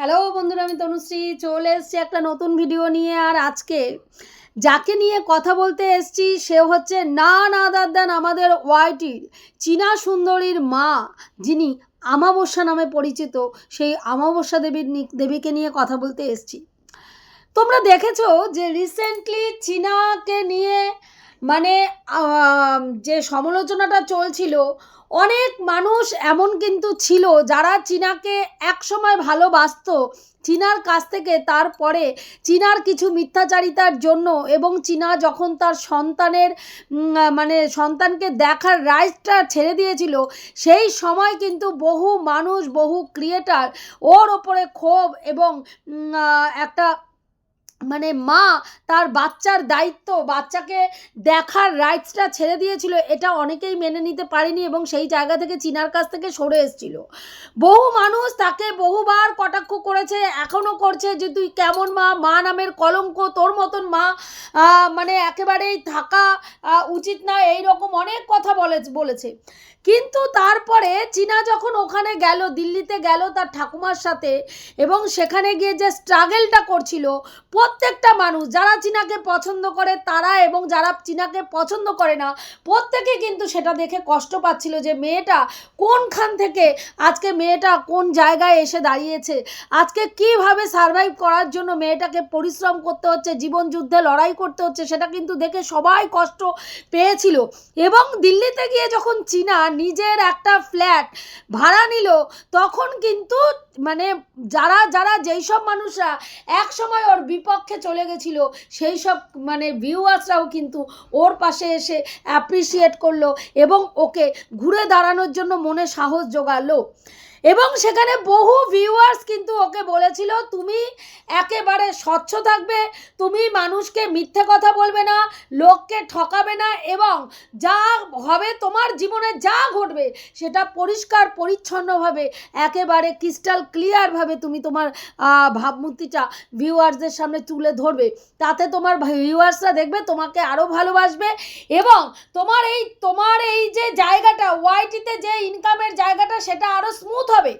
Hello বন্ধুরা, আমি তনুশ্রী। চলে এসেছি একটা নতুন ভিডিও নিয়ে, আর আজকে যাকে নিয়ে কথা বলতে এসছি, সে হচ্ছে না না দাদান আমাদের ওয়াইটির চীনা সুন্দরীর মা, যিনি আমাবস্যা নামে পরিচিত। সেই আমাবস্যা দেবীর দেবীকে নিয়ে কথা বলতে এসেছি। তোমরা দেখেছ যে রিসেন্টলি চীনাকে নিয়ে মানে যে সমালোচনাটা চলছিল, অনেক মানুষ এমন কিন্তু ছিল যারা চীনাকে একসময় ভালোবাসতো। চীনার কাছ থেকে তারপরে চীনার কিছু মিথ্যাচারিতার জন্য এবং চীনা যখন তার সন্তানের মানে সন্তানকে দেখার রাইটটা ছেড়ে দিয়েছিল, সেই সময় কিন্তু বহু মানুষ, বহু ক্রিয়েটার ওর ওপরে ক্ষোভ এবং একটা মানে মা তার বাচ্চার দায়িত্ব, বাচ্চাকে দেখার রাইটসটা ছেড়ে দিয়েছিল, এটা অনেকেই মেনে নিতে পারেনি এবং সেই জায়গা থেকে চীনার কাছ থেকে সরে এসেছিল। বহু মানুষ তাকে বহুবার কটাক্ষ করেছে এখনও করছে যে তুই কেমন মা মা নামের কলঙ্ক, তোর মতন মা মানে একেবারেই থাকা উচিত না এই রকম অনেক কথা বলে, বলেছে। কিন্তু তারপরে চীনা যখন ওখানে গেল, দিল্লিতে গেল তার ঠাকুমার সাথে এবং সেখানে গিয়ে যে স্ট্রাগেলটা করছিল প্রত্যেকটা মানুষ, যারা চীনাকে পছন্দ করে তারা এবং যারা চীনাকে পছন্দ করে না, প্রত্যেকে কিন্তু সেটা দেখে কষ্ট পাচ্ছিল যে মেয়েটা কোনখান থেকে, আজকে মেয়েটা কোন জায়গায় এসে দাঁড়িয়েছে, আজকে কীভাবে সার্ভাইভ করার জন্য মেয়েটাকে পরিশ্রম করতে হচ্ছে, জীবন যুদ্ধে লড়াই করতে হচ্ছে, সেটা কিন্তু দেখে সবাই কষ্ট পেয়েছিল। এবং দিল্লিতে গিয়ে যখন চীনা নিজের একটা ফ্ল্যাট ভাড়া নিল, তখন কিন্তু মানে যারা যারা যেই সব মানুষরা এক সময় ওর বিপক্ষে চলে গেছিল, সেই সব মানে ভিউয়ার্সরাও কিন্তু ওর পাশে এসে অ্যাপ্রিসিয়েট করল এবং ওকে ঘুরে দাঁড়ানোর জন্য মনে সাহস জোগালো। এবং সেখানে বহু ভিউয়ার্স কিন্তু ওকে বলেছিল, তুমি একেবারে স্বচ্ছ থাকবে, তুমি মানুষকে মিথ্যে কথা বলবে না, লোককে ঠকাবে না, এবং যা হবে তোমার জীবনে যা ঘটবে, সেটা পরিষ্কার, পরিচ্ছন্নভাবে, একেবারে ক্রিস্টাল ক্লিয়ারভাবে তুমি তোমার ভাবমূর্তিটা ভিউয়ার্সদের সামনে তুলে ধরবে। তাতে তোমার ভিউয়ার্সরা দেখবে তোমাকে আরও ভালোবাসবে এবং তোমার এই তোমার এই যে জায়গাটা ওয়াইটিতে যে ইনকামের জায়গাটা, সেটা আরও স্মুথ হবে।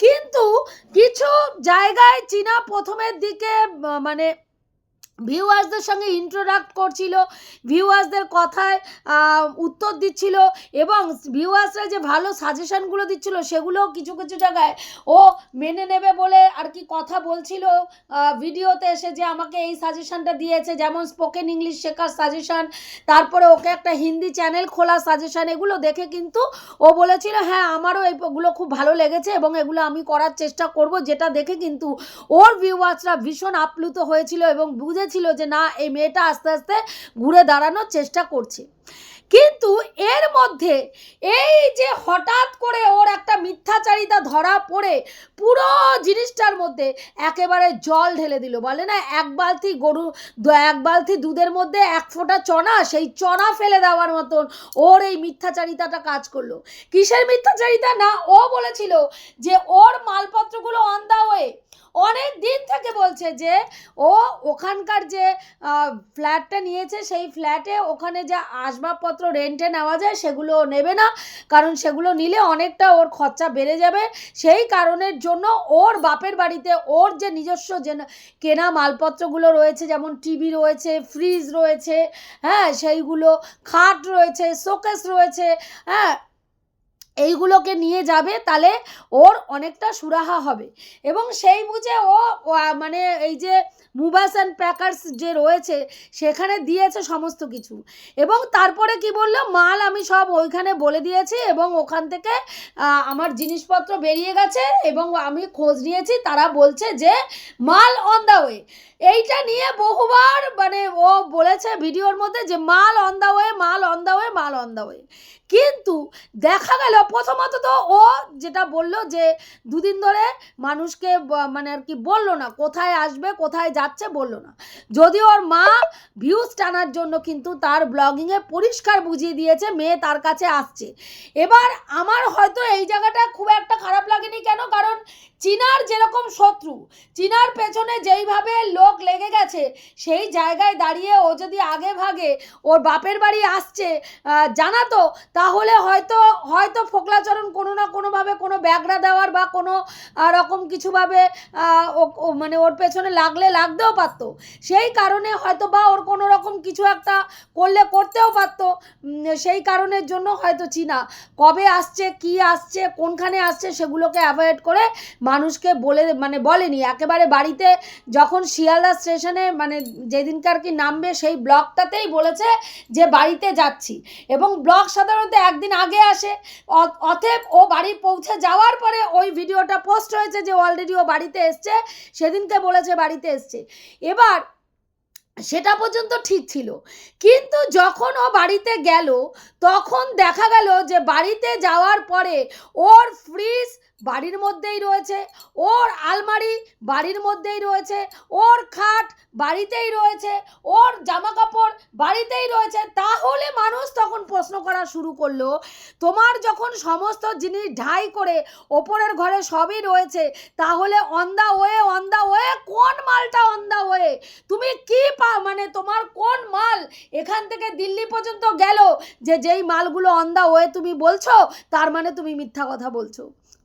কিন্তু কিছু জায়গায় চীনা প্রথমের দিকে মানে ভিউয়ার্সদের সঙ্গে ইন্ট্রোডাক্ট করছিল, ভিউয়ার্সদের কথায় উত্তর দিচ্ছিল এবং ভিউয়ার্সরা যে ভালো সাজেশানগুলো দিচ্ছিল সেগুলোও কিছু কিছু জায়গায় ও মেনে নেবে বলে আর কি কথা বলছিল। ভিডিওতে এসে যে আমাকে এই সাজেশানটা দিয়েছে, যেমন স্পোকেন ইংলিশ শেখার সাজেশান তারপরে ওকে একটা হিন্দি চ্যানেল খোলার সাজেশান এগুলো দেখে কিন্তু ও বলেছিল হ্যাঁ আমারও এগুলো খুব ভালো লেগেছে এবং এগুলো আমি করার চেষ্টা করব। যেটা দেখে কিন্তু ওর ভিউয়ার্সরা ভীষণ আপ্লুত হয়েছিল এবং বুঝেছিল যে না এই মেয়েটা আস্তে আস্তে ঘুরে দাঁড়ানোর চেষ্টা করছে। কিন্তু এর মধ্যে এই যে হঠাৎ করে ওর একটা মিথ্যাচারিতা ধরা পড়ে, পুরো জিনিসটার মধ্যে একেবারে জল ঢেলে দিল। বলে না, এক বালতি গরু এক বালতি দুধের মধ্যে এক ফোঁটা চনা, সেই চনা ফেলে দেওয়ার মতন ওর এই মিথ্যাচারিতাটা কাজ করল। কিসের মিথ্যাচারিতা? না, ও বলেছিল যে ওর মালপত্রগুলো অন দা ওয়ে অনেক দিন থেকে বলছে যে ও ওখানকার যে ফ্ল্যাটটা নিয়েছে, সেই ফ্ল্যাটে ওখানে যে আসবাবপত্র রেন্টে নেওয়া যায় সেগুলো নেবে না। কারণ সেগুলো নিলে অনেকটা ওর খরচা বেড়ে যাবে। সেই কারণের জন্য ওর বাপের বাড়িতে ওর যে নিজস্ব যে কেনা মালপত্রগুলো রয়েছে, যেমন টিভি রয়েছে ফ্রিজ রয়েছে হ্যাঁ সেইগুলো, খাট রয়েছে শোকেস রয়েছে হ্যাঁ এইগুলোকে নিয়ে যাবে, তাহলে ওর অনেকটা সুরাহা হবে। এবং সেই বুঝে ও মানে এই যে মুবাস অ্যান্ড প্যাকার্স যে রয়েছে, সেখানে দিয়েছে সমস্ত কিছু। এবং তারপরে কি বলল? মাল আমি সব ওইখানে বলে দিয়েছি এবং ওখান থেকে আমার জিনিসপত্র বেরিয়ে গেছে এবং আমি খোঁজ নিয়েছি, তারা বলছে যে মাল অন দ্য ওয়ে এইটা নিয়ে বহুবার মানে ও বলেছে ভিডিওর মধ্যে যে মাল অন দ্য ওয়ে মাল দ্য। অন কিন্তু দেখা গেল, প্রথমত তো ও যেটা বলল যে, দুদিন ধরে মানুষকে মানে আর কি বলল না, কোথায় আসবে, কোথায় যাচ্ছে বলল না। যদি ওর মা ভিউজ টানার জন্য কিন্তু তার ব্লগিংয়ে পরিষ্কার বুঝিয়ে দিয়েছে, মেয়ে তার কাছে আসছে। এবার আমার হয়তো এই জায়গাটা খুব একটা খারাপ লাগেনি কেন? কারণ চীনার যেরকম শত্রু, চীনার পেছনে যেইভাবে লোক লেগে গেছে, সেই জায়গায় দাঁড়িয়ে ও যদি আগে ভাগে ওর বাপের বাড়ি আসছে জানাতো তাহলে হয়তো হয়তো ফোকলাচরণ কোনো না কোনোভাবে কোনো ব্যাগরা দেওয়ার বা কোনো রকম কিছুভাবে মানে ওর পেছনে লাগলে লাগতেও পারতো। সেই কারণে হয়তো বা ওর কোনো রকম কিছু একটা করলে করতেও পারতো। সেই কারণের জন্য হয়তো চীনা। কবে আসছে, কি আসছে, কোনখানে আসছে সেগুলোকে অ্যাভয়েড করে মানুষকে বলে মানে বলেনি। একেবারে বাড়িতে যখন শিয়ালদা স্টেশনে মানে যেদিনকার কি নামবে সেই ব্লকটাতেই বলেছে যে বাড়িতে যাচ্ছি। এবং ব্লগ সাধারণত একদিন আগে আসে। অথেব ও বাড়ি পৌঁছে যাওয়ার পরে ওই ভিডিওটা পোস্ট হয়েছে যে অলরেডি ও বাড়িতে এসছে, সেদিনকে বলেছে বাড়িতে এসছে। এবার, সেটা পর্যন্ত ঠিক ছিল। কিন্তু যখন ও বাড়িতে গেল, তখন দেখা গেল যে বাড়িতে যাওয়ার পরে ওর ফ্রিজ বাড়ির মধ্যেই রয়েছে, ওর আলমারি বাড়ির মধ্যেই রয়েছে, ওর খাট বাড়িতেই রয়েছে, ওর জামা কাপড় বাড়িতেই রয়েছে। তাহলে মানুষ তখন প্রশ্ন করা শুরু করল, তোমার যখন সমস্ত জিনিস ঢাই করে ওপরের ঘরে সবই রয়েছে, তাহলে on the way on the way কোন মালটা অন দা ওয়ে তুমি কি পা মানে তোমার কোন মাল? এখান থেকে দিল্লি পর্যন্ত গেল যে যেই মালগুলো অন দা ওয়ে তুমি বলছো, তার মানে তুমি মিথ্যা কথা বলছো।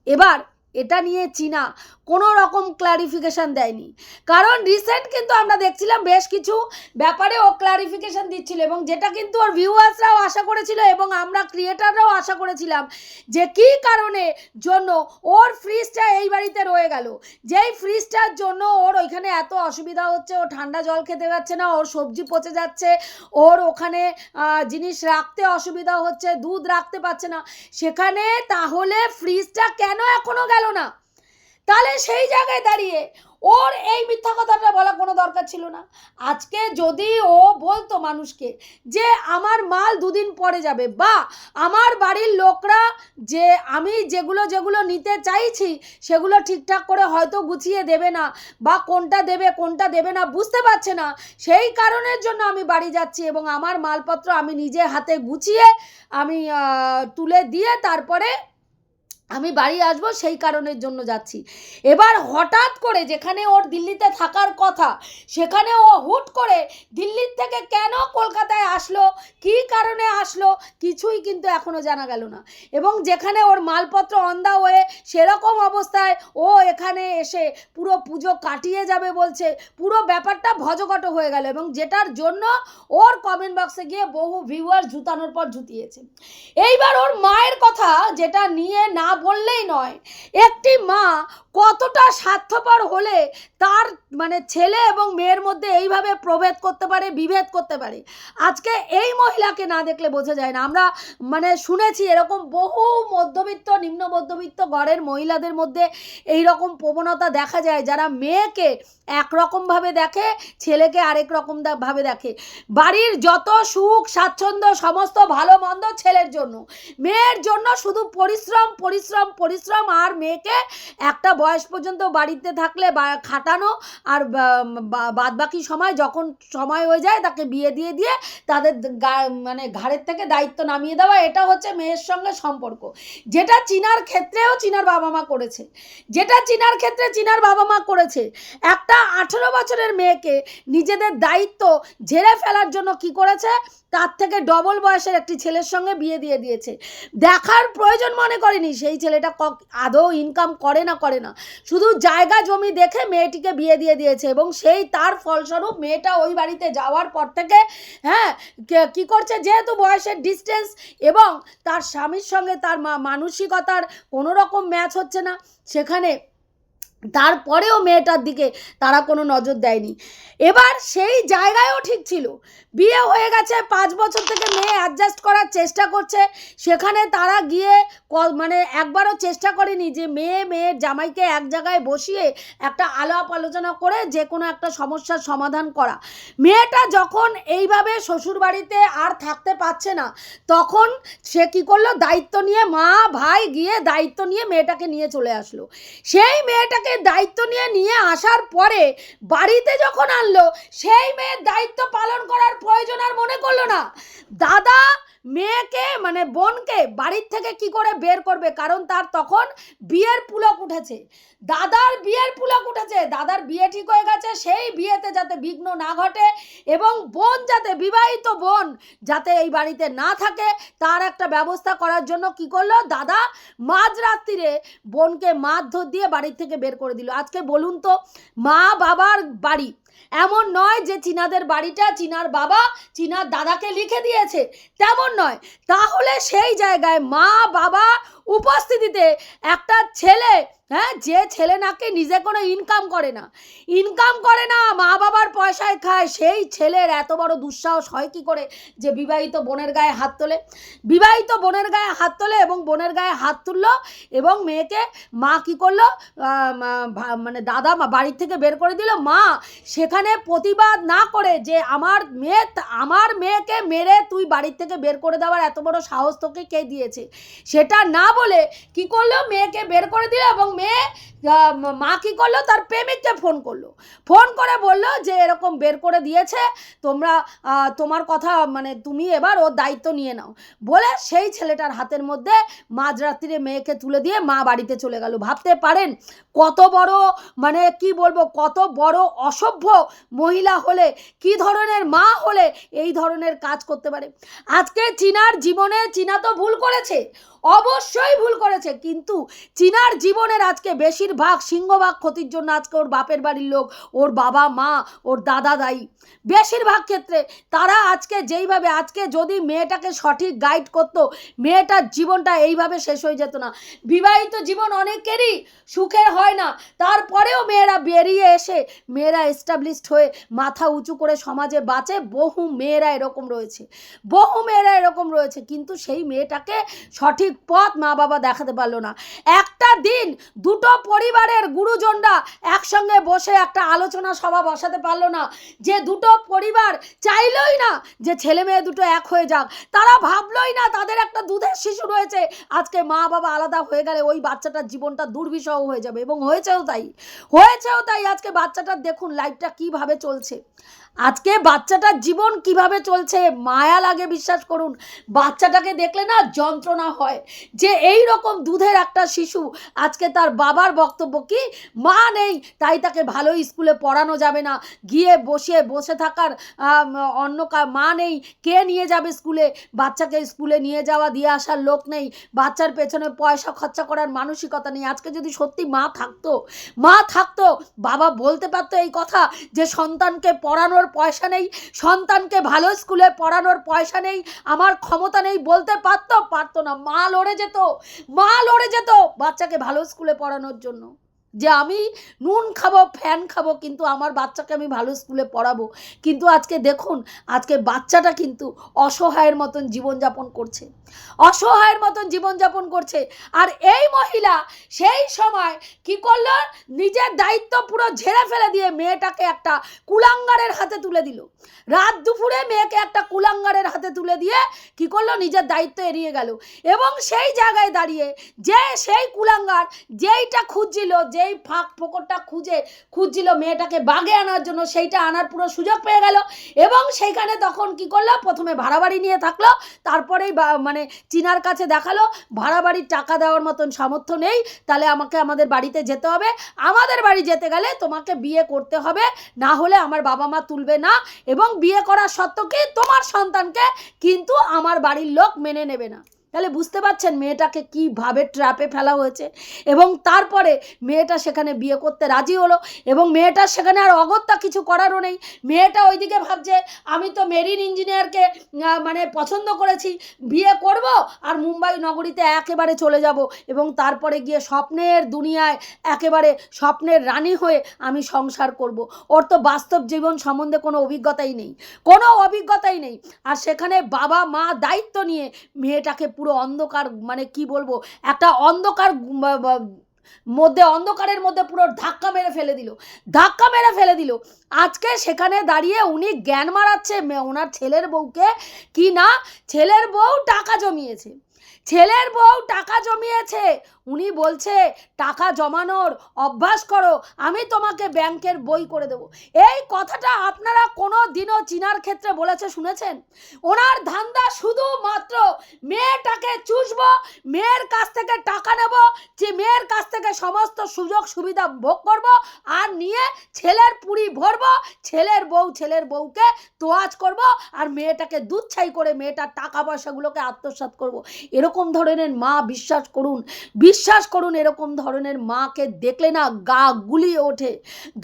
এবার এটা নিয়ে চীনা কোনো রকম ক্লারিফিকেশন দেয়নি। কারণ রিসেন্ট কিন্তু আমরা দেখছিলাম বেশ কিছু ব্যাপারে ও ক্লারিফিকেশন দিচ্ছিল এবং যেটা কিন্তু ওর ভিউয়ার্সরাও আশা করেছিল এবং আমরা ক্রিয়েটাররাও আশা করেছিলাম যে কী কারণে জন্য ওর ফ্রিজটা এই বাড়িতে রয়ে গেল। যেই ফ্রিজটার জন্য ওর ওইখানে এত অসুবিধা হচ্ছে, ও ঠান্ডা জল খেতে পারছে না, ওর সবজি পচে যাচ্ছে, ওর ওখানে জিনিস রাখতে অসুবিধা হচ্ছে, দুধ রাখতে পারছে না। সেখানে তাহলে ফ্রিজটা কেন এখনও গেল? না। তাহলে সেই জায়গায় দাঁড়িয়ে ওর এই মিথ্যা কথাটা বলা কোনো দরকার ছিল না। আজকে যদি ও বলতো মানুষকে যে আমার মাল দুদিন পরে যাবে বা আমার বাড়ির লোকরা যে আমি যেগুলো যেগুলো নিতে চাইছি সেগুলো ঠিকঠাক করে হয়তো গুছিয়ে দেবে না বা কোনটা দেবে কোনটা দেবে না বুঝতে পারছে না, সেই কারণের জন্য আমি বাড়ি যাচ্ছি এবং আমার মালপত্র আমি নিজে হাতে গুছিয়ে আমি তুলে দিয়ে তারপরে আমি বাড়ি আসব সেই কারণের জন্য যাচ্ছি। এবার হঠাৎ করে যেখানে ওর দিল্লিতে থাকার কথা, সেখানে ও হুট করে দিল্লির থেকে কেন কলকাতায় আসলো, কী কারণে আসলো, কিছুই কিন্তু এখনও জানা গেল না। এবং যেখানে ওর মালপত্র অন্দা হয়ে সেরকম অবস্থায় ও এখানে এসে পুরো পুজো কাটিয়ে যাবে বলছে, পুরো ব্যাপারটা ভজঘট হয়ে গেল এবং যেটার জন্য ওর কমেন্ট বক্সে গিয়ে বহু ভিউয়ার জুতানোর পর জুতিয়েছে। এইবার ওর মায়ের কথা যেটা নিয়ে না বললেই নয়। একটি মা কতটা স্বার্থপর হলে তার মানে ছেলে এবং মেয়ের মধ্যে এইভাবে প্রভেদ করতে পারে, বিভেদ করতে পারে? আজকে এই মহিলাকে না দেখলে বোঝা যায় না। আমরা মানে শুনেছি এরকম বহু মধ্যবিত্ত, নিম্ন মধ্যবিত্ত ঘরের মহিলাদের মধ্যে এই রকম প্রবণতা দেখা যায়। যারা মেয়েকে একরকমভাবে দেখে, ছেলেকে আরেক রকম ভাবে দেখে। বাড়ির যত সুখ, স্বাচ্ছন্দ্য, সমস্ত ভালো মন্দ ছেলের জন্য। মেয়ের জন্য শুধু পরিশ্রম পরিশ্রম পরিশ্রম পরিশ্রম আর মেয়েকে একটা বয়স পর্যন্ত বাড়িতে থাকলে বা- খাটানো আর বাদ বাকি সময় যখন সময় হয়ে যায় তাকে বিয়ে দিয়ে দিয়ে তাদের মানে ঘাড়ের থেকে দায়িত্ব নামিয়ে দেওয়া, এটা হচ্ছে মেয়ের সঙ্গে সম্পর্ক। যেটা চীনার ক্ষেত্রেও চীনার বাবা মা করেছে। যেটা চীনার ক্ষেত্রে চীনার বাবা মা করেছে। একটা আঠেরো বছরের মেয়েকে নিজেদের দায়িত্ব ঝেড়ে ফেলার জন্য কি করেছে? তার থেকে ডবল বয়সের একটি ছেলের সঙ্গে বিয়ে দিয়ে দিয়েছে। দেখার প্রয়োজন মনে করেনি সেই ছেলেটা ক- আদৌ ইনকাম করে না করে না। শুধু জায়গা জমি দেখে মেয়েটিকে বিয়ে দিয়ে দিয়েছে এবং সেই তার ফলস্বরূপ মেয়েটা ওই বাড়িতে যাওয়ার পর থেকে হ্যাঁ কে- করছে? যেহেতু বয়সের ডিস্টেন্স এবং তার স্বামীর সঙ্গে তার মা- মানসিকতার কোনো রকম ম্যাচ হচ্ছে না, সেখানে তারপরেও মেয়েটার দিকে তারা কোনো নজর দেয়নি। এবার সেই জায়গায়ও ঠিক ছিল। বিয়ে হয়ে গেছে, পাঁচ বছর থেকে মেয়ে অ্যাডজাস্ট করার চেষ্টা করছে। সেখানে তারা গিয়ে মানে একবারও চেষ্টা করেনি যে মেয়ে, মেয়ের জামাইকে এক জায়গায় বসিয়ে একটা আলাপ আলোচনা করে যে কোনো একটা সমস্যার সমাধান করা। মেয়েটা যখন এইভাবে শ্বশুরবাড়িতে আর থাকতে পারছে না, তখন সে কি করল? দায়িত্ব নিয়ে মা, ভাই গিয়ে দায়িত্ব নিয়ে মেয়েটাকে নিয়ে চলে আসলো। সেই মেয়েটাকে দায়িত্ব নিয়ে নিয়ে আসার পরে বাড়িতে যখন আনলো, সেই মেয়ের দায়িত্ব পালন করার প্রয়োজন আর মনে করল না। দাদা মেয়েকে মানে বোনকে বাড়ির থেকে কি করে বের করবে? কারণ তার তখন বিয়ের পুলক উঠেছে। দাদার বিয়ের পুলক উঠেছে। দাদার বিয়ে ঠিক হয়ে গেছে, সেই বিয়েতে যাতে বিঘ্ন না ঘটে এবং বোন যাতে বিবাহিত বোন যাতে এই বাড়িতে না থাকে, তার একটা ব্যবস্থা করার জন্য কি করল? দাদা মাঝরাত্রিরে বোনকে মারধর দিয়ে বাড়ির থেকে বের করে দিল। আজকে বলুন তো মা বাবার বাড়ি এমন নয় যে চীনাদের বাড়িটা চীনার বাবা, চীনার দাদাকে লিখে দিয়েছে। তেমন নয়। তাহলে সেই জায়গায় মা বাবা উপস্থিতিতে একটা ছেলে হ্যাঁ যে ছেলে নাকি নিজে কোনো ইনকাম করে না। ইনকাম করে না মা বাবার পয়সায় খায়, সেই ছেলের এত বড় দুঃসাহস হয় কি করে যে বিবাহিত বোনের গায়ে হাত তোলে? বিবাহিত বোনের গায়ে হাত তোলে এবং বোনের গায়ে হাত তুললো এবং মেয়েকে মা কি করল? মানে দাদা বাড়ির থেকে বের করে দিল। মা, সেখানে প্রতিবাদ না করে যে আমার মেয়ে, আমার মেয়েকে মেরে তুই বাড়ির থেকে বের করে দেওয়ার এত বড় সাহস তোকে কে দিয়েছে? সেটা না বলে কি করল? মেয়েকে বের করে দিল এবং মেয়ে মা কি করল? তার প্রেমিককে ফোন করল। ফোন করে বলল যে এরকম বের করে দিয়েছে, তোমরা তোমার কথা মানে তুমি এবার ওর দায়িত্ব নিয়ে নাও। বলে সেই ছেলেটার হাতের মধ্যে মাঝরাত্রিরে মেয়েকে তুলে দিয়ে মা বাড়িতে চলে গেল। ভাবতে পারেন কত বড় মানে কি বলব, কত বড় অসভ্য মহিলা হলে, কি ধরনের মা হলে এই ধরনের কাজ করতে পারে। আজকে চীনার জীবনে চীনা তো ভুল করেছে। অবশ্যই ভুল করেছে। কিন্তু চীনার জীবনের আজকে বেশিরভাগ সিংহভাগ ক্ষতির জন্য আজকে ওর বাপের বাড়ির লোক, ওর বাবা, মা, ওর দাদা দায়ী। বেশিরভাগ ক্ষেত্রে তারা আজকে যেইভাবে, আজকে যদি মেয়েটাকে সঠিক গাইড করতো, মেয়েটার জীবনটা এইভাবে শেষ হয়ে যেত না। বিবাহিত জীবন অনেকেরই সুখের হয় না। তারপরেও মেয়েরা বেরিয়ে এসে, মেয়েরা এস্টাবলিশড হয়ে মাথা উঁচু করে সমাজে বাঁচে। বহু মেয়েরা এরকম রয়েছে। বহু মেয়েরা এরকম রয়েছে। কিন্তু সেই মেয়েটাকে সঠিক পথ মা বাবা দেখাতে পারল না। একটা দিন দুটো পরিবারের গুরুজনরা একসঙ্গে বসে একটা আলোচনা সভা বসাতে পারল না। যে দুটো পরিবার চাইলই না যে ছেলে মেয়ে দুটো এক হয়ে যাক। তারা ভাবলই না তাদের একটা দুধের শিশু রয়েছে। আজকে মা বাবা আলাদা হয়ে গেলে ওই বাচ্চাটার জীবনটা দুর্বিষহ হয়ে যাবে এবং হয়েছেও তাই। হয়েছেও তাই আজকে বাচ্চাটার দেখুন লাইফটা কীভাবে চলছে। আজকে বাচ্চাটার জীবন কীভাবে চলছে? মায়া লাগে, বিশ্বাস করুন। বাচ্চাটাকে দেখলে না যন্ত্রণা হয়। যে এই রকম দুধের একটা শিশু আজকে তার বাবার বক্তব্য কি? মা নেই, তাই তাকে ভালো স্কুলে পড়ানো যাবে না। গিয়ে বসে বসে থাকার অন্য মা নেই, কে নিয়ে যাবে স্কুলে? বাচ্চাকে স্কুলে নিয়ে যাওয়া, দিয়ে আসার লোক নেই। বাচ্চার পেছনে পয়সা খরচা করার মানসিকতা নেই। আজকে যদি সত্যি মা থাকতো মা থাকতো, বাবা বলতে পারতো এই কথা যে সন্তানকে পড়ানোর পয়সা নেই, সন্তানকে ভালো স্কুলে পড়ানোর পয়সা নেই, আমার ক্ষমতা নেই বলতে পারতো? পারতো না। মা লড়ে যেত, মা লড়ে যেত বাচ্চাকে ভালো স্কুলে পড়ানোর জন্য। যে আমি নুন খাব, ফ্যান খাব, কিন্তু আমার বাচ্চাকে আমি ভালো স্কুলে পড়াবো। কিন্তু আজকে দেখুন, আজকে বাচ্চাটা কিন্তু অসহায়ের মতন জীবনযাপন করছে। অসহায়ের মতন জীবনযাপন করছে। আর এই মহিলা সেই সময় কি করল? নিজের দায়িত্ব পুরো ঝেড়ে ফেলে দিয়ে মেয়েটাকে একটা কুলাঙ্গারের হাতে তুলে দিল। রাত দুপুরে মেয়েকে একটা কুলাঙ্গারের হাতে তুলে দিয়ে কি করল? নিজের দায়িত্ব এড়িয়ে গেল। এবং সেই জায়গায় দাঁড়িয়ে যে সেই কুলাঙ্গার যেইটা খুঁজছিল, যেই ফাঁক ফোকরটা খুঁজে খুঁজছিল মেয়েটাকে বাগে আনার জন্য, সেইটা আনার পুরো সুযোগ পেয়ে গেল। এবং সেইখানে তখন কি করল? প্রথমে ভাড়া বাড়ি নিয়ে থাকল, তারপরেই মানে চিনার কাছে দেখাল ভাড়া বাড়ির টাকা দেওয়ার মতন সামর্থ্য নেই, তাহলে আমাকে আমাদের বাড়িতে যেতে হবে। আমাদের বাড়ি যেতে গেলে তোমাকে বিয়ে করতে হবে, না হলে আমার বাবা মা তুলবে না। এবং বিয়ে করার সত্ত্বেও কি? তোমার সন্তানকে কিন্তু আমার বাড়ির লোক মেনে নেবে না। তাহলে বুঝতে পারছেন মেয়েটাকে কীভাবে ট্র্যাপে ফেলা হয়েছে? এবং তারপরে মেয়েটা সেখানে বিয়ে করতে রাজি হলো এবং মেয়েটার সেখানে আর অগত্যা কিছু করারও নেই। মেয়েটা ওইদিকে ভাবছে, আমি তো মেরিন ইঞ্জিনিয়ারকে মানে পছন্দ করেছি, বিয়ে করব আর মুম্বাই নগরীতে একেবারে চলে যাব। এবং তারপরে গিয়ে স্বপ্নের দুনিয়ায় একেবারে স্বপ্নের রানী হয়ে আমি সংসার করব। ওর তো বাস্তব জীবন সম্বন্ধে কোনো অভিজ্ঞতাই নেই। কোনো অভিজ্ঞতাই নেই। আর সেখানে বাবা মা দায়িত্ব নিয়ে মেয়েটাকে পুরো অন্ধকার মানে কি বলব, একটা অন্ধকার মধ্যে, অন্ধকারের মধ্যে পুরো ধাক্কা মেরে ফেলে দিল। ধাক্কা মেরে ফেলে দিল। আজকে সেখানে দাঁড়িয়ে উনি জ্ঞান মারাচ্ছে ওনার ছেলের বউকে। কি না? ছেলের বউ টাকা জমিয়েছে। ছেলের বউ টাকা জমিয়েছে। উনি বলছে, টাকা জমানোর অভ্যাস করো, আমি তোমাকে ব্যাংকের বই করে দেবো। এই কথাটা আপনারা কোনো চিনার ক্ষেত্রে বলেছে, শুনেছেন? ওনার ধান্দা শুধুমাত্র মেয়েটাকে চুষবো, মেয়ের কাছ থেকে টাকা নেব, যে মেয়ের কাছ থেকে সমস্ত সুযোগ সুবিধা ভোগ করব, আর নিয়ে ছেলের পুরি ভরবো, ছেলের বউ ছেলের বউকে তোয়াজ করব, আর মেয়েটাকে দুধ ছাই করে মেয়েটার টাকা পয়সাগুলোকে আত্মসাৎ করব। এরকম ধরনের মা বিশ্বাস করুন বিশ্বাস করুন এরকম ধরনের মাকে দেখলে না গা গুলিয়ে ওঠে।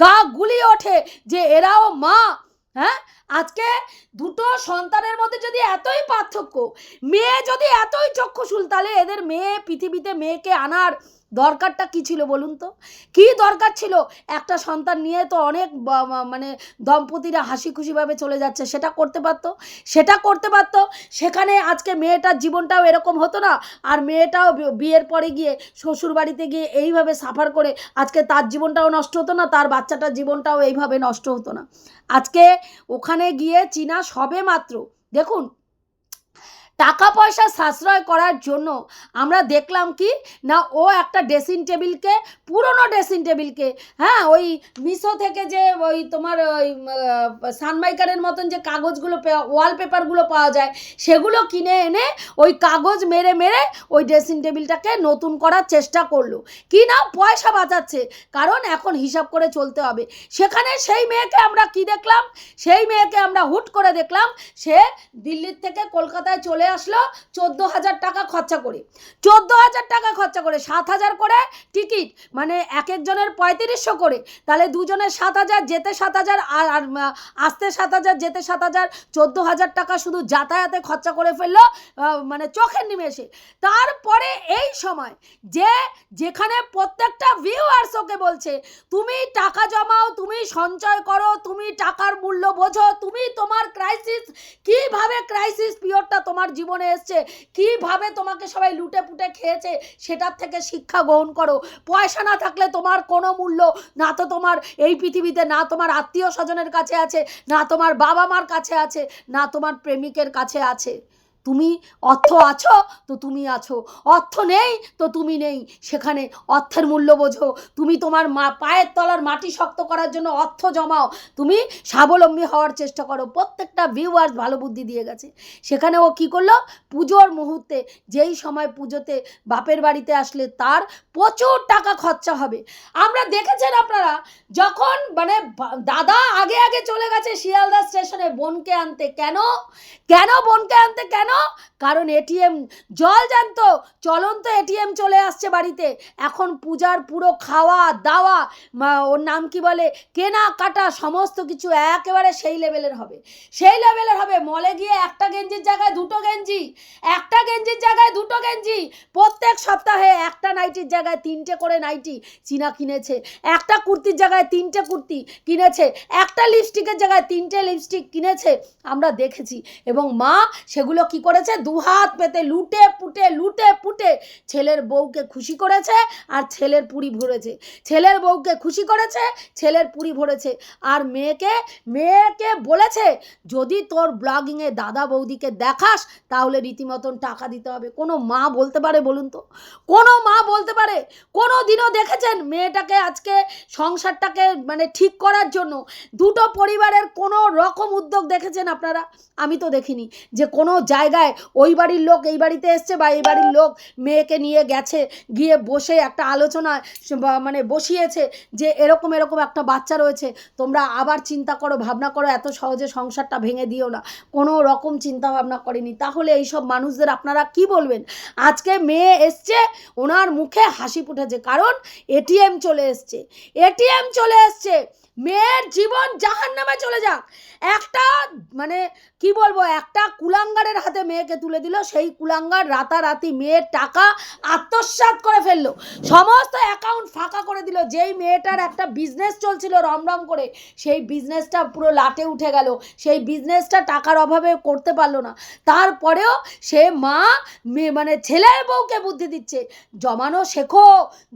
গা গুলিয়ে ওঠে যে এরাও মা। হ্যাঁ? আজকে দুটো সন্তানের মধ্যে যদি এতই পার্থক্য, মেয়ে যদি এতই চক্ষুশূল, তাহলে এদের মেয়ে পৃথিবীতে মেয়েকে আনার দরকারটা কি ছিল বলুন তো? কি দরকার ছিল? একটা সন্তান নিয়ে তো অনেক মানে দম্পতিরা হাসি খুশিভাবে চলে যাচ্ছে, সেটা করতে পারতো? সেটা করতে পারতো? সেখানে আজকে মেয়েটার জীবনটাও এরকম হতো না? আর মেয়েটাও বিয়ের পরে গিয়ে শ্বশুর বাড়িতে গিয়ে এইভাবে সাফার করে আজকে তার জীবনটাও নষ্ট হতো না, তার বাচ্চাটার জীবনটাও এইভাবে নষ্ট হতো না। আজকে ওখানে গিয়ে চীনা সবে মাত্র দেখুন টাকা পয়সা সাশ্রয় করার জন্য আমরা দেখলাম কি? না, ও একটা ড্রেসিং টেবিলকে, পুরনো ড্রেসিং টেবিলকে হ্যাঁ ওই মিশো থেকে যে ওই তোমার ওই সানমাইকারের মতন যে কাগজগুলো ওয়ালপেপারগুলো পাওয়া যায়, সেগুলো কিনে এনে ওই কাগজ মেরে মেরে ওই ড্রেসিং টেবিলটাকে নতুন করার চেষ্টা করল। কি না, পয়সা বাঁচাচ্ছে, কারণ এখন হিসাব করে চলতে হবে। সেখানে সেই মেয়েকে আমরা কি দেখলাম? সেই মেয়েকে আমরা হুট করে দেখলাম, সে দিল্লির থেকে কলকাতায় চলে আসলো চোদ্দ হাজার টাকা খরচা করে। চোদ্দ হাজার টাকা খরচা করে সাত হাজার করে টিকিট মানে এক একজনের পঁয়ত্রিশশো করে। তাহলে দুজনের সাত হাজার যেতে সাত হাজার আর, আসতে সাত হাজার যেতে সাত হাজার চোদ্দ হাজার টাকা শুধু যাতায়াতে খরচা করে ফেলল মানে চোখের নিমেষে। তারপরে এই সময় যে যেখানে প্রত্যেকটা ভিউয়ার্স ওকে বলছে তুমি টাকা জমাও তুমি সঞ্চয় করো তুমি টাকার মূল্য বোঝো তুমি তোমার ক্রাইসিস কীভাবে ক্রাইসিস পিরিয়ডটা তোমার জীবনে এসছে, কীভাবে তোমাকে সবাই লুটে পুটে খেয়েছে, সেটার থেকে শিক্ষা গ্রহণ করো। পয়সা না থাকলে তোমার কোনো মূল্য, না তো তোমার এই পৃথিবীতে, না তোমার আত্মীয় স্বজনের কাছে আছে, না তোমার বাবা মার কাছে আছে, না তোমার প্রেমিকের কাছে আছে। তুমি অর্থ আছো, তো তুমি আছো। অর্থ নেই, তো তুমি নেই। সেখানে অর্থের মূল্য বোঝো। তুমি তোমার মা, পায়ের তলার মাটি শক্ত করার জন্য অর্থ জমাও। তুমি স্বাবলম্বী হওয়ার চেষ্টা করো। প্রত্যেকটা ভিউয়ার্স ভালো বুদ্ধি দিয়ে গেছে। সেখানে ও কি করল? পুজোর মুহূর্তে, যেই সময় পুজোতে বাপের বাড়িতে আসলে তার প্রচুর টাকা খরচা হবে। আমরা দেখেছেন আপনারা, যখন মানে দাদা আগে আগে চলে গেছে শিয়ালদা স্টেশনে বোনকে আনতে। কেন? কেন বোনকে আনতে? কেন? কারণ এটিএম জল জানতো চলন্ত এটিএম চলে আসছে বাড়িতে। এখন পূজার পুরো খাওয়া, দাওয়া ওর নাম কি বলে? কেনা, কাটা, সমস্ত কিছু একেবারে সেই লেভেলের হবে। সেই লেভেলের হবে। মলে গিয়ে একটা গেঞ্জির জায়গায় দুটো গেঞ্জি, একটা গেঞ্জির জায়গায় দুটো গেঞ্জি, প্রত্যেক সপ্তাহে একটা নাইটির জায়গায় তিনটে করে নাইটি চীনা কিনেছে, একটা কুর্তির জায়গায় তিনটে কুর্তি কিনেছে, একটা লিপস্টিকের জায়গায় তিনটে লিপস্টিক কিনেছে। আমরা দেখেছি। এবং মা, সেগুলো কি করেছে দুহাত পেতে লুটে পুটে লুটে পুটে ছেলের বউকে খুশি করেছে আর ছেলের পুরি ভরেছে। ছেলের বউকে খুশি করেছে, ছেলের পুরি ভরেছে। আর মেয়েকে মেয়েকে বলেছে, যদি তোর ব্লগিংয়ে দাদা বৌদিকে দেখাস, তাহলে রীতিমতন টাকা দিতে হবে। কোনো মা বলতে পারে বলুন তো? কোনো মা বলতে পারে? কোনো দিনও দেখেছেন মেয়েটাকে আজকে সংসারটাকে মানে ঠিক করার জন্য? দুটো পরিবারের কোনো রকম উদ্যোগ দেখেছেন আপনারা? আমি তো দেখিনি যে কোনো জায়গায় ওই বাড়ির লোক এই বাড়িতে এসছে বা এই বাড়ির লোক মেয়েকে নিয়ে গেছে, গিয়ে বসে একটা আলোচনা মানে বসিয়েছে যে এরকম এরকম একটা বাচ্চা রয়েছে, তোমরা আবার চিন্তা করো, ভাবনা করো, এত সহজে সংসারটা ভেঙে দিও না। কোনো রকম চিন্তা ভাবনা করেনি। তাহলে এইসব মানুষদের আপনারা কি বলবেন? আজকে মেয়ে এসছে, ওনার মুখে হাসি ফুটেছে, কারণ এটিএম চলে এসছে এটিএম চলে এসছে। মেয়ের জীবন জাহান নামে চলে যাক। একটা মানে কি বলব, একটা কুলাঙ্গারের হাতে মেয়েকে তুলে দিল। সেই কুলাঙ্গার রাতারাতি মেয়ের টাকা আত্মসাত করে ফেলল। সমস্ত অ্যাকাউন্ট ফাঁকা করে দিল। যেই মেয়েটার একটা বিজনেস চলছিল রমরম করে, সেই বিজনেসটা পুরো লাটে উঠে গেল। সেই বিজনেসটা টাকার অভাবে করতে পারল না। তারপরেও সে মা মানে ছেলের বউকে বুদ্ধি দিচ্ছে। জমানো শেখো,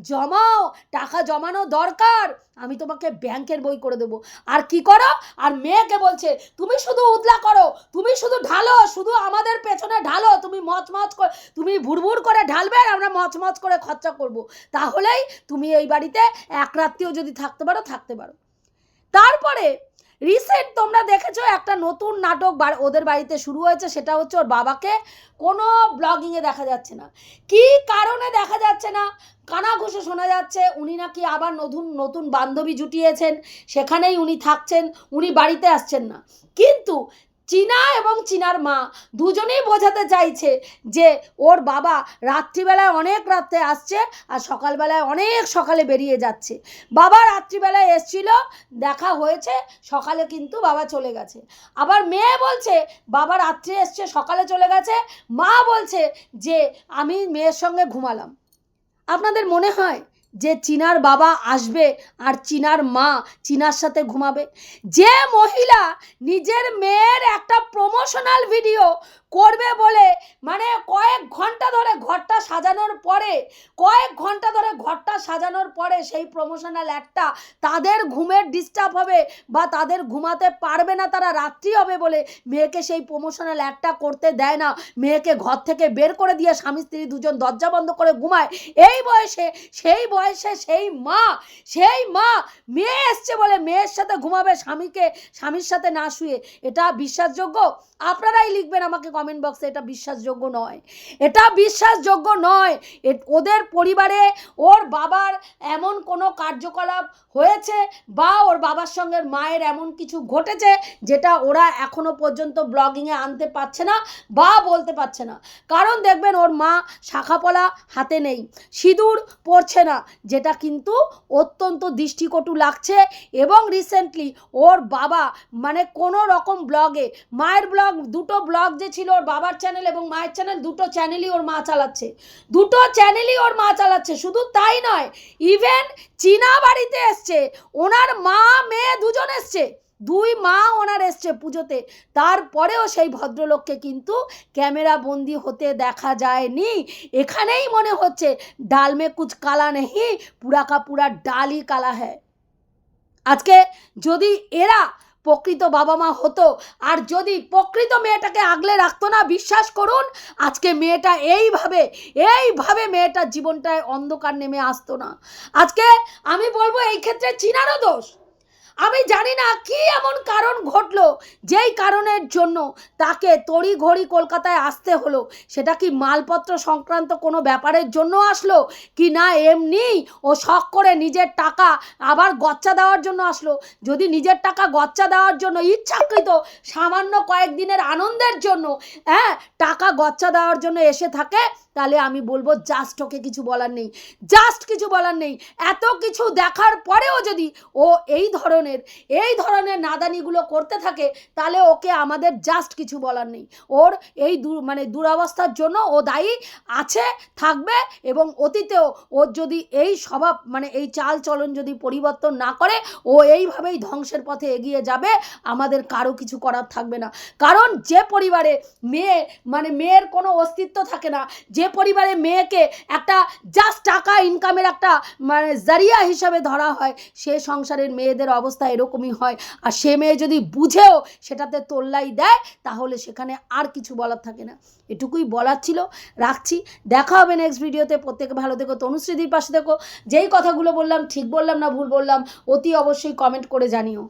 জমাও, টাকা জমানো দরকার। আমি তোমাকে ব্যাংকের বই করে দেবো। আর কি করো? আর মেয়েকে বলছে, তুমি শুধু উদলা করো, তুমি শুধু ঢালো, শুধু আমাদের পেছনে ঢালো। তুমি মচমচ করে, তুমি ভুরভুর করে ঢালবে আর আমরা মচমচ করে খরচা করব। তাহলেই তুমি এই বাড়িতে এক রাত্রিও যদি থাকতে পারো থাকতে পারো। তারপরে রিসেন্ট তোমরা দেখেছ একটা নতুন নাটক ওদের বাড়িতে শুরু হয়েছে, সেটা হচ্ছে ওর বাবাকে কোনো ব্লগিংয়ে দেখা যাচ্ছে না। কি কারণে দেখা যাচ্ছে না? কানাঘুষে শোনা যাচ্ছে, উনি নাকি আবার নতুন নতুন বান্ধবী জুটিয়েছেন, সেখানেই উনি থাকছেন, উনি বাড়িতে আসছেন না। কিন্তু চীনা এবং চীনার মা দুজনেই বোঝাতে চাইছে যে ওর বাবা রাত্রিবেলায় অনেক রাত্রে আসছে আর সকালবেলায় অনেক সকালে বেরিয়ে যাচ্ছে। বাবা রাত্রিবেলায় এসছিল, দেখা হয়েছে, সকালে কিন্তু বাবা চলে গেছে। আবার মেয়ে বলছে, বাবা রাত্রে এসছে, সকালে চলে গেছে। মা বলছে যে, আমি মেয়ের সঙ্গে ঘুমালাম। আপনাদের মনে হয় যে চিনার বাবা আসবে আর চীনার মা চিনার সাথে ঘুমাবে। যে মহিলা নিজের মেয়ের একটা প্রমোশনাল ভিডিও করবে বলে মানে কয়েক ঘণ্টা ধরে সাজানোর পরে, কয়েক ঘণ্টা ধরে ঘরটা সাজানোর পরে সেই প্রমোশনাল একটা তাদের ঘুমের ডিস্টার্ব হবে বা তাদের ঘুমাতে পারবে না, তারা রাত্রি হবে বলে মেয়েকে সেই প্রমোশনাল একটা করতে দেয় না। মেয়েকে ঘর থেকে বের করে দিয়ে স্বামী স্ত্রী দুজন দরজা বন্ধ করে ঘুমায়। এই বয়সে, সেই বয়সে সেই মা সেই মা মেয়ে এসছে বলে মেয়ের সাথে ঘুমাবে স্বামীকে, স্বামীর সাথে না শুয়ে। এটা বিশ্বাসযোগ্য? আপনারাই লিখবেন আমাকে কমেন্ট বক্সে এটা বিশ্বাসযোগ্য নয়। এটা বিশ্বাসযোগ্য নয়। ওদের পরিবারে ওর বাবার এমন কোনো কার্যকলাপ হয়েছে বা ওর বাবার সঙ্গে মায়ের এমন কিছু ঘটেছে যেটা ওরা এখনও পর্যন্ত ব্লগিংয়ে আনতে পারছে না বা বলতে পারছে না। কারণ দেখবেন ওর মা শাখাপলা হাতে নেই, সিঁদুর পড়ছে না, যেটা কিন্তু অত্যন্ত দৃষ্টিকটু লাগছে এবং রিসেন্টলি ওর বাবা মানে কোনো রকম ব্লগে, মায়ের ব্লগ, দুটো ব্লগ যে ছিল ওর বাবার চ্যানেল এবং মায়ের চ্যানেল দুটো চ্যানেলই ওর মা চালাচ্ছে। দুটো চ্যানেলই ওর মা চালাচ্ছে, শুধু তাই নয় ইভেন চীনা বাড়িতে এসছে, ওনার মা, মেয়ে দুজন এসছে, দুই মা ওনার এসছে পুজোতে, তারপরেও সেই ভদ্রলোককে কিন্তু ক্যামেরা বন্দি হতে দেখা যায়নি। এখানেই মনে হচ্ছে, ডাল মে কুচ কালা নেই পুরা কা পুরা ডালই কালা হ্যায়। আজকে যদি এরা প্রকৃত বাবা মা হতো। আর যদি প্রকৃত মেয়েটাকে আগলে রাখতো না, বিশ্বাস করুন, আজকে মেয়েটা এইভাবে এইভাবে মেয়েটার জীবনটায় অন্ধকার নেমে আসতো না। আজকে আমি বলব, এই ক্ষেত্রে চীনারও দোষ। আমি জানি না কি এমন কারণ ঘটলো। যেই কারণের জন্য তাকে তড়ি ঘড়ি কলকাতায় আসতে হলো। সেটা কি মালপত্র সংক্রান্ত কোনো ব্যাপারের জন্য আসলো? কি না এমনি ও শখ করে নিজের টাকা আবার গচ্চা দেওয়ার জন্য আসলো? যদি নিজের টাকা গচ্চা দেওয়ার জন্য ইচ্ছাকৃত সামান্য কয়েকদিনের আনন্দের জন্য হ্যাঁ টাকা গচ্চা দেওয়ার জন্য এসে থাকে তাহলে আমি বলব জাস্ট ওকে কিছু বলার নেই। জাস্ট কিছু বলার নেই। এত কিছু দেখার পরেও যদি ও এই ধরনের এই ধরনের নাদানিগুলো করতে থাকে, তাহলে ওকে আমাদের জাস্ট কিছু বলার নেই। ওর এই দু মানে দুরবস্থার জন্য ও দায়ী আছে, থাকবে এবং অতীতেও ওর যদি এই স্বভাব মানে এই চাল চলন যদি পরিবর্তন না করে, ও এইভাবেই ধ্বংসের পথে এগিয়ে যাবে। আমাদের কারও কিছু করার থাকবে না। কারণ যে পরিবারে মেয়ে মানে মেয়ের কোনো অস্তিত্ব থাকে না যে পরিবারে মেয়েকে একটা জাস্ট টাকা ইনকামের একটা মানে জারিয়া হিসাবে ধরা হয়, সে সংসারের মেয়েদের অবস্থা এরকমই হয়। আর সে মেয়ে যদি বুঝেও সেটাতে তোল্লাই দেয়, তাহলে সেখানে আর কিছু বলার থাকে না। এটুকুই বলার ছিল। রাখছি। দেখা হবে নেক্সট ভিডিওতে প্রত্যেকে ভালো দেখো তনুশ্রীদির পাশে দেখো যেই কথাগুলো বললাম, ঠিক বললাম না ভুল বললাম, অতি অবশ্যই কমেন্ট করে জানিও।